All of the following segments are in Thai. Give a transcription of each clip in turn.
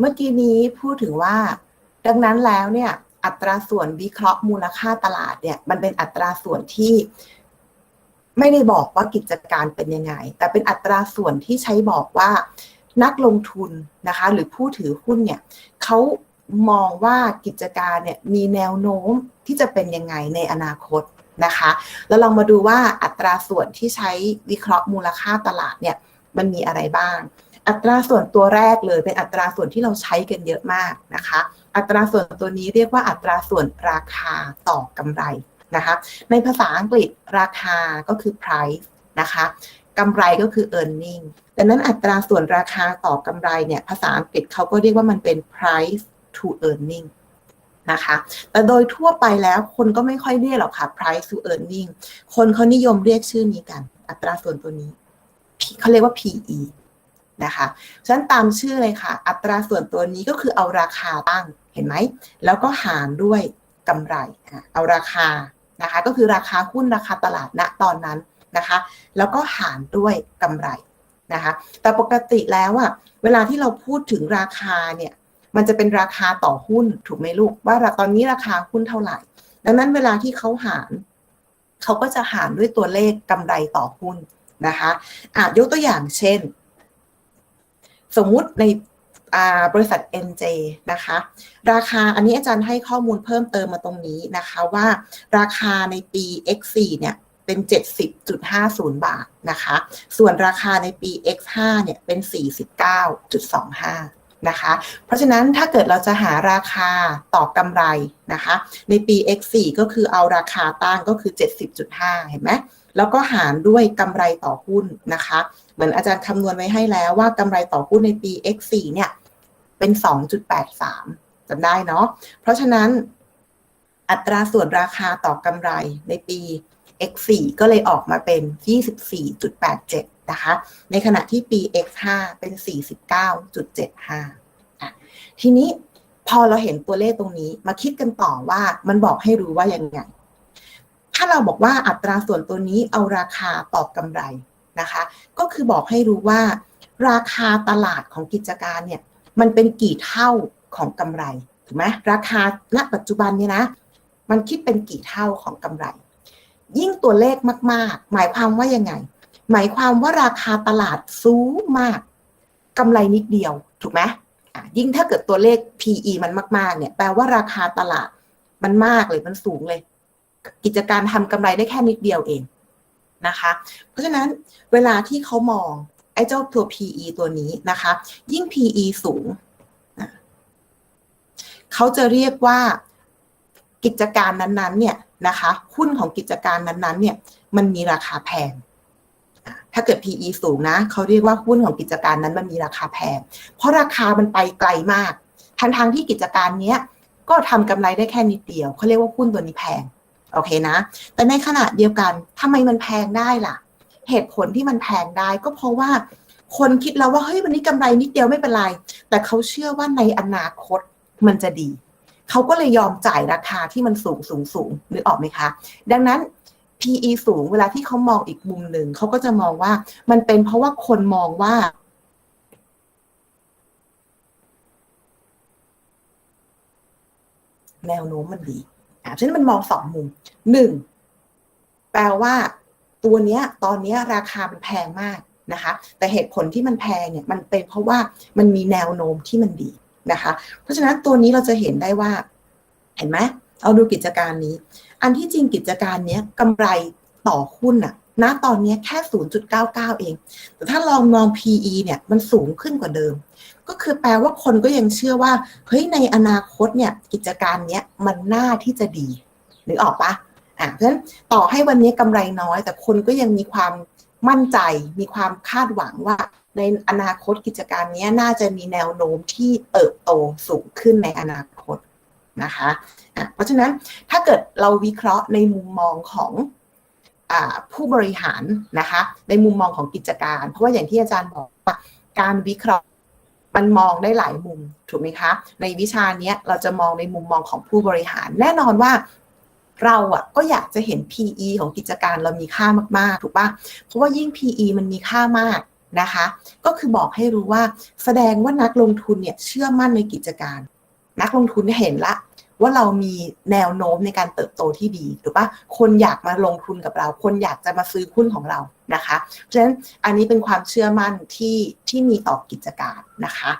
เมื่อกี้นี้พูดถึงว่า ดังนั้นแล้วเนี่ยอัตราส่วนวิเคราะห์มูลค่าตลาดเนี่ย มันเป็นอัตราส่วนที่ไม่ได้บอกว่ากิจการเป็นยังไง แต่เป็นอัตราส่วนที่ใช้บอกว่านักลงทุนนะคะ หรือผู้ถือหุ้นเนี่ยเขามองว่ากิจการเนี่ยมีแนวโน้มที่จะเป็นยังไงในอนาคตนะคะ แล้วลองมาดูว่าอัตราส่วนที่ใช้วิเคราะห์มูลค่าตลาดเนี่ยมันมีอะไรบ้าง อัตราส่วนตัวแรกเลยเป็นอัตราส่วนที่เราใช้กันเยอะมากนะคะ อัตราส่วนตัวนี้เรียกว่าอัตราส่วนราคาต่อกำไรนะคะ ในภาษาอังกฤษราคาก็คือ price นะคะกำไรก็คือ earning ดังนั้นอัตราส่วนราคาต่อกำไรเนี่ยภาษาอังกฤษเขาก็เรียกว่ามันเป็น price to earning นะคะ แต่โดยทั่วไปแล้วคนก็ไม่ค่อยเรียกหรอกค่ะ price to earning คนเขานิยมเรียกชื่อนี้กัน อัตราส่วนตัวนี้เขาเรียกว่า PE นะคะฉะนั้นตามชื่อเลยค่ะ อัตราส่วนตัวนี้ก็คือเอาราคาตั้งเห็นไหม แล้วก็หารด้วยกำไร เอาราคานะคะก็คือราคาหุ้นราคาตลาดณตอนนั้นนะคะ แล้วก็หารด้วยกำไรนะคะแต่ปกติแล้วอะเวลาที่เราพูดถึงราคาเนี่ยมันจะเป็นราคาต่อหุ้นถูกไหมลูกว่าตอนนี้ราคาหุ้นเท่าไหร่ ดังนั้นเวลาที่เขาหารเขาก็จะหารด้วยตัวเลขกำไรต่อหุ้นนะคะอะยกตัวอย่างเช่น สมมุติในบริษัท NJ นะคะ ราคาอันนี้อาจารย์ให้ข้อมูลเพิ่มเติมมาตรงนี้นะคะว่าราคาในปี X4 เนี่ยเป็น 70.50 บาทนะคะ ส่วนราคาในปี X5 เนี่ยเป็น 49.25นะคะ เพราะฉะนั้นถ้าเกิดเราจะหาราคาต่อกำไรนะคะ ในปี X4 ก็คือเอาราคาตั้งก็คือ 70.5 เห็นไหมแล้วก็หารด้วยกำไรต่อหุ้นนะคะ เหมือนอาจารย์คำนวณไว้ให้แล้วว่ากำไรต่อหุ้นในปี X4 เนี่ยเป็น 2.83จำได้เนาะ เพราะฉะนั้นอัตราส่วนราคาต่อกำไรในปี X4 ก็เลยออกมาเป็น 24.87 นะคะ ในขณะที่ปี X5 เป็น 49.75อะทีนี้พอเราเห็นตัวเลขตรงนี้มาคิดกันต่อว่ามันบอกให้รู้ว่ายังไง ถ้าเราบอกว่าอัตราส่วนตัวนี้เอาราคาต่อกำไร นะคะ ก็คือบอกให้รู้ว่า ราคาตลาดของกิจการเนี่ยมันเป็นกี่เท่าของกำไรถูกไหมราคาณปัจจุบันเนี่ยนะ มันคิดเป็นกี่เท่าของกำไร ยิ่งตัวเลขมาก ๆ หมายความว่ายังไง หมายความว่าราคาตลาดสูงมากกำไรนิดเดียวถูกไหมยิ่งถ้าเกิดตัวเลข PE มันมาก ๆ เนี่ย แปลว่าราคาตลาดมันมากเลยมันสูงเลย กิจการทำกำไรได้แค่นิดเดียวเอง นะคะ เพราะฉะนั้นเวลาที่เขามองไอ้เจ้าตัว PE ตัวนี้นะคะ ยิ่ง PE สูง เขาจะเรียกว่ากิจการนั้นๆ เนี่ยนะคะหุ้นของกิจการนั้นๆ เนี่ย มันมีราคาแพง ถ้าเกิด PE สูงนะ เขาเรียกว่าหุ้นของกิจการนั้นมันมีราคาแพง เพราะราคามันไปไกลมาก ทันทางที่กิจการเนี้ยก็ทำกำไรได้แค่นิดเดียว เขาเรียกว่าหุ้นตัวนี้แพง โอเคนะ แต่ในขณะเดียวกันทำไมมันแพงได้ล่ะ เหตุผลที่มันแพงได้ก็เพราะว่า คนคิดแล้วว่าเฮ้ยวันนี้กำไรนิดเดียวไม่เป็นไร แต่เขาเชื่อว่าในอนาคตมันจะดี เขาก็เลยยอมจ่ายราคาที่มันสูงสูงสูงนึกออกไหมคะ ดังนั้น PE สูงเวลาที่เขามองอีกมุมหนึ่งเขาก็จะมองว่ามันเป็นเพราะว่าคนมองว่าแนวโน้มมันดี อ่าฉะนั้นมันมองสองมุมหนึ่งแปลว่าตัวเนี้ยตอนเนี้ยราคามันแพงมากนะคะ แต่เหตุผลที่มันแพงเนี่ยมันเป็นเพราะว่ามันมีแนวโน้มที่มันดีนะคะ เพราะฉะนั้นตัวนี้เราจะเห็นได้ว่า เห็นไหมเอาดูกิจการนี้ อันที่จริงกิจการเนี้ยกำไรต่อหุ้นอะ ณตอนนี้แค่ 0.99 เอง แต่ถ้าลองมอง PE เนี่ย มันสูงขึ้นกว่าเดิม ก็คือแปลว่าคนก็ยังเชื่อว่า เฮ้ย ในอนาคตเนี่ย กิจการเนี้ยมันน่าที่จะดีหรือออกปะอะ เพราะฉะนั้นต่อให้วันนี้กำไรน้อย แต่คนก็ยังมีความมั่นใจ มีความคาดหวังว่าในอนาคตกิจการนี้น่าจะมีแนวโน้มที่เติบโตสูงขึ้นในอนาคตนะคะะเพราะฉะนั้นถ้าเกิดเราวิเคราะห์ในมุมมองของ ผู้บริหารนะคะในมุมมองของกิจการ เพราะว่าอย่างที่อาจารย์บอกว่าการวิเคราะห์มันมองได้หลายมุมถูกไหมคะ ในวิชานี้เราจะมองในมุมมองของผู้บริหาร แน่นอนว่าเราอะก็อยากจะเห็น PE ของกิจการเรามีค่ามาก ๆ ถูกปะเพราะว่ายิ่ง PE มันมีค่ามากนะคะ ก็คือบอกให้รู้ว่าแสดงว่านักลงทุนเนี่ยเชื่อมั่นในกิจการ นักลงทุนเห็นละ ว่าเรามีแนวโน้มในการเติบโตที่ดีถูกปะคนอยากมาลงทุนกับเรา คนอยากจะมาซื้อหุ้นของเรานะคะเพราะฉะนั้นอันนี้เป็นความเชื่อมั่นที่ที่มีต่อกิจการนะคะ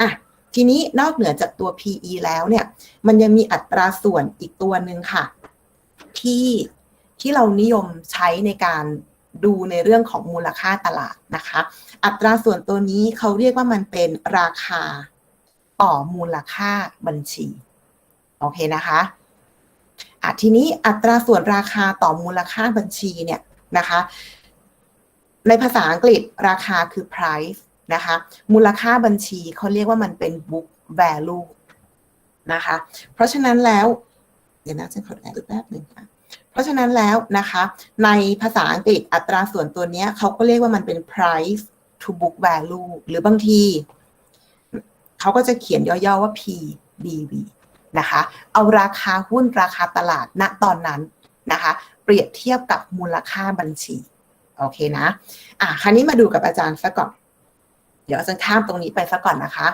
อะทีนี้นอกเหนือจากตัว PE แล้วเนี่ย มันยังมีอัตราส่วนอีกตัวหนึ่งค่ะ ที่ที่เรานิยมใช้ในการดูในเรื่องของมูลค่าตลาดนะคะ อัตราส่วนตัวนี้เขาเรียกว่ามันเป็นราคาต่อมูลค่าบัญชี โอเคนะคะอะทีนี้อัตราส่วนราคาต่อมูลค่าบัญชีเนี่ยนะคะ ในภาษาอังกฤษราคาคือ price นะคะ มูลค่าบัญชีเขาเรียกว่ามันเป็น book value นะคะ เพราะฉะนั้นแล้ว เดี๋ยวนะจะขอแอบแป๊บหนึ่งค่ะเพราะฉะนั้นแล้วนะคะ ในภาษาอังกฤษอัตราส่วนตัวเนี้ยเขาก็เรียกว่ามันเป็น price to book value หรือบางที เขาก็จะเขียนย่อๆว่า PBV นะคะ เอาราคาหุ้นราคาตลาดณตอนนั้นนะคะ เปรียบเทียบกับมูลค่าบัญชีโอเคนะอะคราวนี้มาดูกับอาจารย์ซะก่อน เดี๋ยวอาจารย์ข้ามตรงนี้ไปซะก่อนนะคะ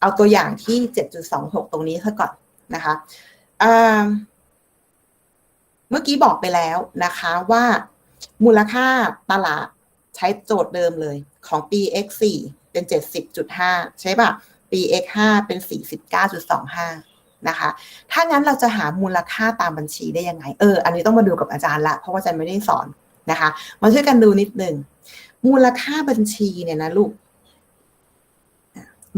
เอาตัวอย่างที่ 7.26 ตรงนี้ซะก่อนนะคะเมื่อกี้บอกไปแล้วนะคะว่ามูลค่าตลาดใช้โจทย์เดิมเลยของปี x4 เป็น 70.5 ใช่ป่ะ ปี x5 เป็น 49.25 นะคะ ถ้างั้นเราจะหามูลค่าตามบัญชีได้ยังไง เออ อันนี้ต้องมาดูกับอาจารย์ละ เพราะว่าอาจารย์ไม่ได้สอนนะคะ มาช่วยกันดูนิดนึง มูลค่าบัญชีเนี่ยนะลูก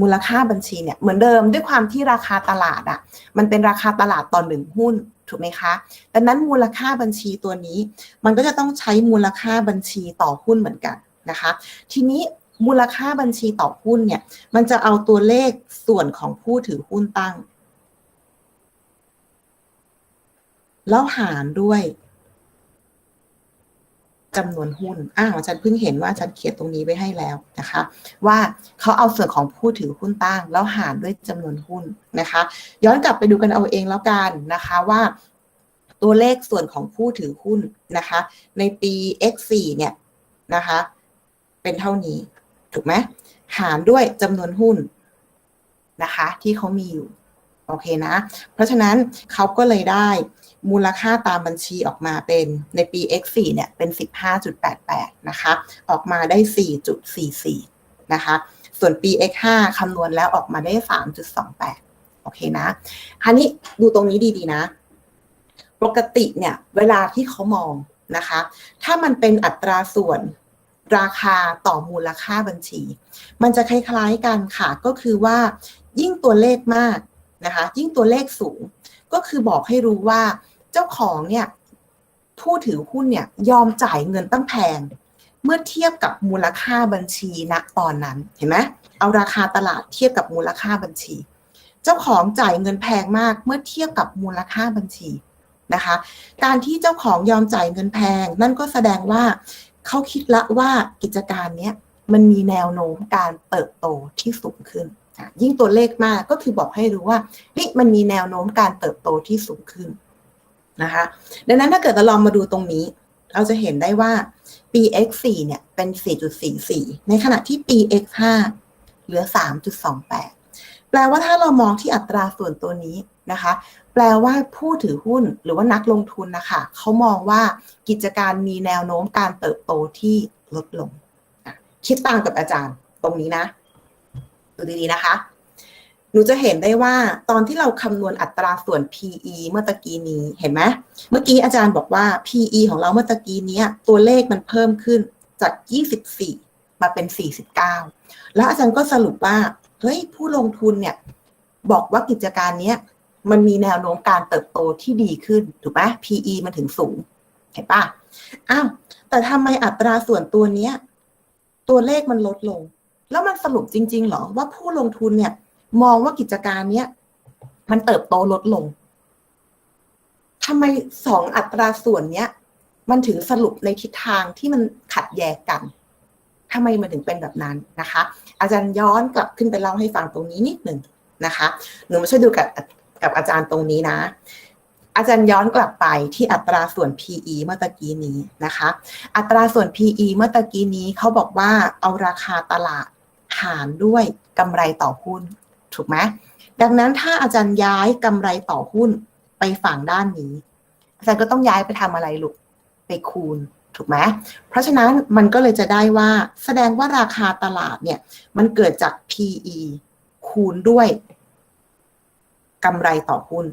มูลค่าบัญชีเนี่ยเหมือนเดิมด้วยความที่ราคาตลาดอะ่ะ มันเป็นราคาตลาดต่อหนึ่งหุ้นถูกไหมคะ ดังนั้นมูลค่าบัญชีตัวนี้ มันก็จะต้องใช้มูลค่าบัญชีต่อหุ้นเหมือนกันนะคะ ทีนี้มูลค่าบัญชีต่อหุ้นเนี่ย มันจะเอาตัวเลขส่วนของผู้ถือหุ้นตั้ง แล้วหารด้วยจำนวนหุ้น อ้าวฉันเพิ่งเห็นว่าฉันเขียนตรงนี้ไว้ให้แล้วนะคะ ว่าเขาเอาส่วนของผู้ถือหุ้นตั้ง แล้วหารด้วยจำนวนหุ้นนะคะ ย้อนกลับไปดูกันเอาเองแล้วกันนะคะว่าตัวเลขส่วนของผู้ถือหุ้นนะคะ ในปี x4 เนี่ยนะคะ เป็นเท่านี้ ถูกไหมหารด้วยจำนวนหุ้นนะคะ ที่เขามีอยู่ โอเคนะ เพราะฉะนั้นเขาก็เลยได้ มูลค่าตามบัญชีออกมาเป็นในปี x4 เนี่ยเป็น 15.88 นะคะ ออกมาได้ 4.44 นะคะ ส่วนปี x5 คำนวณแล้วออกมาได้ 3.28 โอเคนะคราวนี้ดูตรงนี้ดีๆนะ ปกติเนี่ยเวลาที่เขามองนะคะ ถ้ามันเป็นอัตราส่วนราคาต่อมูลค่าบัญชี มันจะคล้ายๆกันค่ะ ก็คือว่ายิ่งตัวเลขมากนะคะ ยิ่งตัวเลขสูง ก็คือบอกให้รู้ว่า เจ้าของเนี่ยผู้ถือหุ้นเนี่ยยอมจ่ายเงินตั้งแพง เมื่อเทียบกับมูลค่าบัญชีณตอนนั้นเห็นไหมเอาราคาตลาดเทียบกับมูลค่าบัญชี เจ้าของจ่ายเงินแพงมากเมื่อเทียบกับมูลค่าบัญชีนะคะ การที่เจ้าของยอมจ่ายเงินแพง นั่นก็แสดงว่าเขาคิดละว่ากิจการเนี้ยมันมีแนวโน้มการเติบโตที่สูงขึ้น ยิ่งตัวเลขมากก็คือบอกให้รู้ว่านี่มันมีแนวโน้มการเติบโตที่สูงขึ้น นะคะ ดังนั้นถ้าเกิดเราลองมาดูตรงนี้ เราจะเห็นได้ว่าปี x4 เนี่ยเป็น 4.44 ในขณะที่ปี x5 เหลือ 3.28 แปลว่าถ้าเรามองที่อัตราส่วนตัวนี้นะคะ แปลว่าผู้ถือหุ้นหรือว่านักลงทุนนะคะเขามองว่ากิจการมีแนวโน้มการเติบโตที่ลดลง คิดตามกับอาจารย์ตรงนี้นะ ดูดีๆนะคะ หนูจะเห็นได้ว่าตอนที่เราคำนวณอัตราส่วน PE เมื่อตะกี้นี้เห็นไหมเมื่อกี้อาจารย์บอกว่า PE ของเราเมื่อตะกี้นี้ตัวเลขมันเพิ่มขึ้นจาก 24 มาเป็น 49 แล้วอาจารย์ก็สรุปว่าเฮ้ยผู้ลงทุนเนี่ยบอกว่ากิจการนี้มันมีแนวโน้มการเติบโตที่ดีขึ้นถูกไหม PE มันถึงสูง เห็นปะอ้าวแต่ทำไมอัตราส่วนตัวเนี้ยตัวเลขมันลดลง แล้วมันสรุปจริง ๆ หรอว่าผู้ลงทุนเนี่ย มองว่ากิจการเนี้ยมันเติบโตลดลงทำไมสองอัตราส่วนเนี้ย มันถึงสรุปในทิศทางที่มันขัดแย้งกันทำไมมันถึงเป็นแบบนั้นนะคะ อาจารย์ย้อนกลับขึ้นไปเล่าให้ฟังตรงนี้นิดหนึ่งนะคะ หนูมาช่วยดูกับกับอาจารย์ตรงนี้นะ อาจารย์ย้อนกลับไปที่อัตราส่วน PE เมื่อตะกี้นี้นะคะ อัตราส่วน PE เมื่อตะกี้นี้เขาบอกว่าเอาราคาตลาดหารด้วยกำไรต่อหุ้น ถูกไหมดังนั้นถ้าอาจารย์ย้ายกำไรต่อหุ้นไปฝั่งด้านนี้ อาจารย์ก็ต้องย้ายไปทำอะไรลูกไปคูณถูกไหมเพราะฉะนั้นมันก็เลยจะได้ว่าแสดงว่าราคาตลาดเนี่ย มันเกิดจาก PE คูณด้วยกำไรต่อหุ้น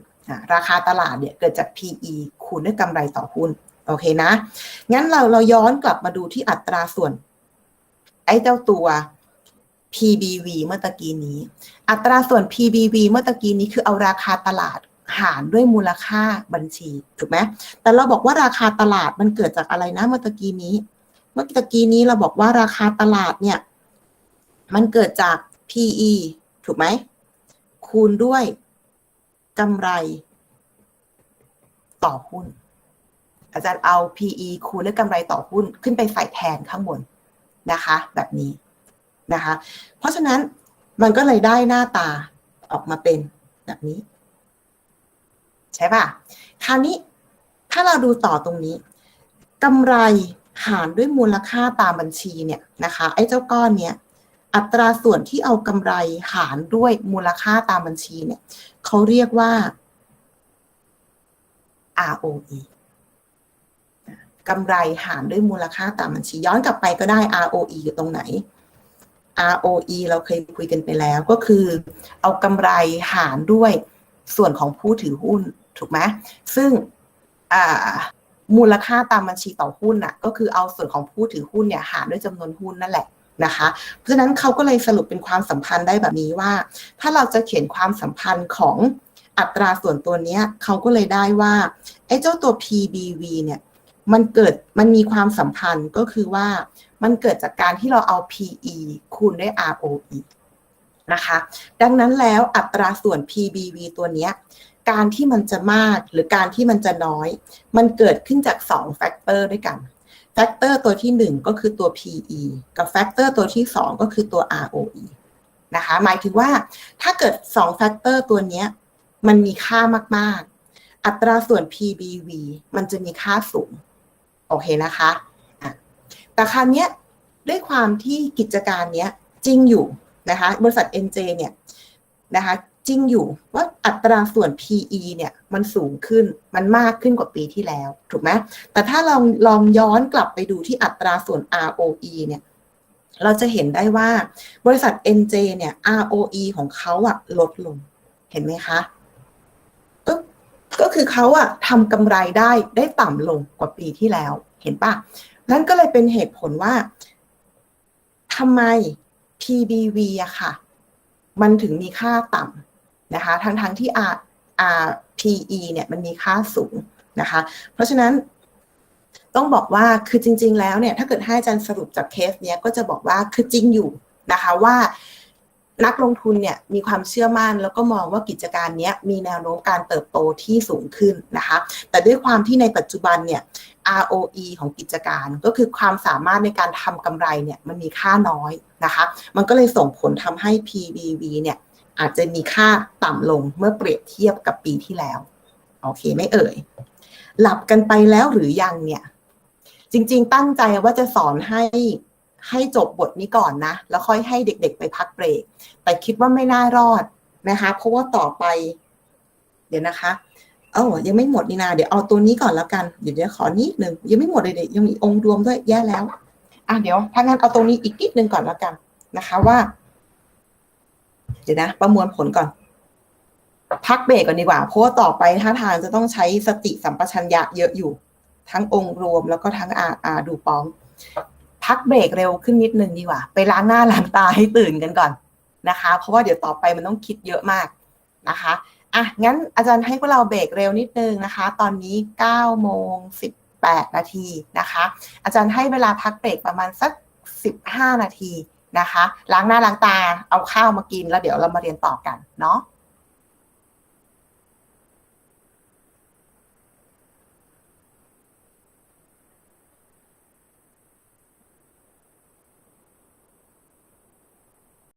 ราคาตลาดเนี่ยเกิดจาก PE คูณด้วยกำไรต่อหุ้น โอเคนะ งั้นเราเราย้อนกลับมาดูที่อัตราส่วน ไอ้เจ้าตัว PBV เมื่อตะกี้นี้ อัตราส่วน PBV เมื่อตะกี้นี้คือเอาราคาตลาดหารด้วยมูลค่าบัญชีถูกไหมแต่เราบอกว่าราคาตลาดมันเกิดจากอะไรนะเมื่อตะกี้นี้ เมื่อตะกี้นี้เราบอกว่าราคาตลาดเนี่ย มันเกิดจาก PE ถูกไหมคูณด้วยกำไรต่อหุ้น อาจารย์เอา PE คูณด้วยกำไรต่อหุ้นขึ้นไปใส่แทนข้างบนนะคะ แบบนี้ นะคะ เพราะฉะนั้นมันก็เลยได้หน้าตาออกมาเป็นแบบนี้ ใช่ป่ะ คราวนี้ถ้าเราดูต่อตรงนี้กำไรหารด้วยมูลค่าตามบัญชีเนี่ยนะคะไอ้เจ้าก้อนเนี้ยอัตราส่วนที่เอากำไรหารด้วยมูลค่าตามบัญชีเนี่ยเขาเรียกว่า ROE กำไรหารด้วยมูลค่าตามบัญชี ย้อนกลับไปก็ได้ ROE อยู่ตรงไหน ROE เราเคยคุยกันไปแล้วก็คือ เอากำไรหารด้วยส่วนของผู้ถือหุ้นถูกไหมซึ่งมูลค่าตามบัญชีต่อหุ้นน่ะก็คือเอาส่วนของผู้ถือหุ้นเนี่ยหารด้วยจำนวนหุ้นนั่นแหละนะคะ เพราะฉะนั้นเขาก็เลยสรุปเป็นความสัมพันธ์ได้แบบนี้ว่า ถ้าเราจะเขียนความสัมพันธ์ของอัตราส่วนตัวเนี้ยเขาก็เลยได้ว่าไอ้เจ้าตัว PBV เนี่ย มันเกิดมันมีความสัมพันธ์ก็คือว่ามันเกิดจากการที่เราเอา PE คูณด้วย ROE นะคะ ดังนั้นแล้วอัตราส่วน PBV ตัวนี้การที่มันจะมากหรือการที่มันจะน้อย มันเกิดขึ้นจาก2แฟกเตอร์ด้วยกันแฟกเตอร์ตัวที่ 1 ก็คือตัว PE กับแฟกเตอร์ตัวที่ 2 ก็คือตัว ROE นะคะหมายถึงว่าถ้าเกิด2แฟกเตอร์ตัวนี้มันมีค่ามาก ๆ อัตราส่วน PBV มันจะมีค่าสูง โอเคนะคะแต่คราวนี้ด้วยความที่กิจการเนี้ยจริงอยู่นะคะบริษัท NJ เนี่ยนะคะจริงอยู่ว่าอัตราส่วน PE เนี่ยมันสูงขึ้นมันมากขึ้นกว่าปีที่แล้ว ถูกไหมแต่ถ้าลองลองย้อนกลับไปดูที่อัตราส่วน ROE เนี่ยเราจะเห็นได้ว่าบริษัท NJ เนี่ย ROE ของเขาอะลดลง เห็นไหมคะ ก็คือเขาอะทำกำไรได้ได้ต่ำลงกว่าปีที่แล้ว เห็นปะนั่นก็เลยเป็นเหตุผลว่าทำไม PBV อะค่ะ มันถึงมีค่าต่ำนะคะ ทั้งทั้งที่ R RPE เนี่ยมันมีค่าสูงนะคะ เพราะฉะนั้นต้องบอกว่าคือจริง ๆ แล้วเนี่ย ถ้าเกิดให้อาจารย์สรุปจากเคสเนี้ยก็จะบอกว่าคือจริงอยู่นะคะว่า นักลงทุนเนี่ยมีความเชื่อมั่น แล้วก็มองว่ากิจการนี้มีแนวโน้มการเติบโตที่สูงขึ้นนะคะ แต่ด้วยความที่ในปัจจุบันเนี่ย ROE ของกิจการก็คือความสามารถในการทำกำไรเนี่ยมันมีค่าน้อยนะคะ มันก็เลยส่งผลทำให้ PBV เนี่ยอาจจะมีค่าต่ำลงเมื่อเปรียบเทียบกับปีที่แล้ว โอเคไม่เอ่ย หลับกันไปแล้วหรือยังเนี่ย จริง ๆ ตั้งใจว่าจะสอนให้ ให้จบบทนี้ก่อนนะ แล้วค่อยให้เด็กๆ ไปพักเบรก แต่คิดว่าไม่น่ารอดนะคะ เพราะว่าต่อไป เดี๋ยวนะคะ เอ้ายังไม่หมดนี่นา เดี๋ยวเอาตัวนี้ก่อนแล้วกัน เดี๋ยวเดี๋ยวขอนิดหนึ่งยังไม่หมดเลยเดี๋ยวยังมีองค์รวมด้วยแย่แล้ว อะเดี๋ยวถ้างั้นเอาตรงนี้อีกนิดนึงก่อนแล้วกันนะคะว่า เดี๋ยวนะ ประมวลผลก่อน พักเบรกก่อนดีกว่า เพราะว่าต่อไปท่าทางจะต้องใช้สติสัมปชัญญะเยอะอยู่ ทั้งองค์รวมแล้วก็ทั้งอาอาดูปอง พักเบรกเร็วขึ้นนิดนึงดีกว่า ไปล้างหน้าล้างตาให้ตื่นกันก่อนนะคะ เพราะว่าเดี๋ยวต่อไปมันต้องคิดเยอะมากนะคะอะงั้นอาจารย์ให้พวกเราเบรกเร็วนิดนึงนะคะ ตอนนี้9โมง18 นาทีนะคะ อาจารย์ให้เวลาพักเบรกประมาณสัก 15 นาทีนะคะ ล้างหน้าล้างตาเอาข้าวมากินแล้วเดี๋ยวเรามาเรียนต่อกันเนาะ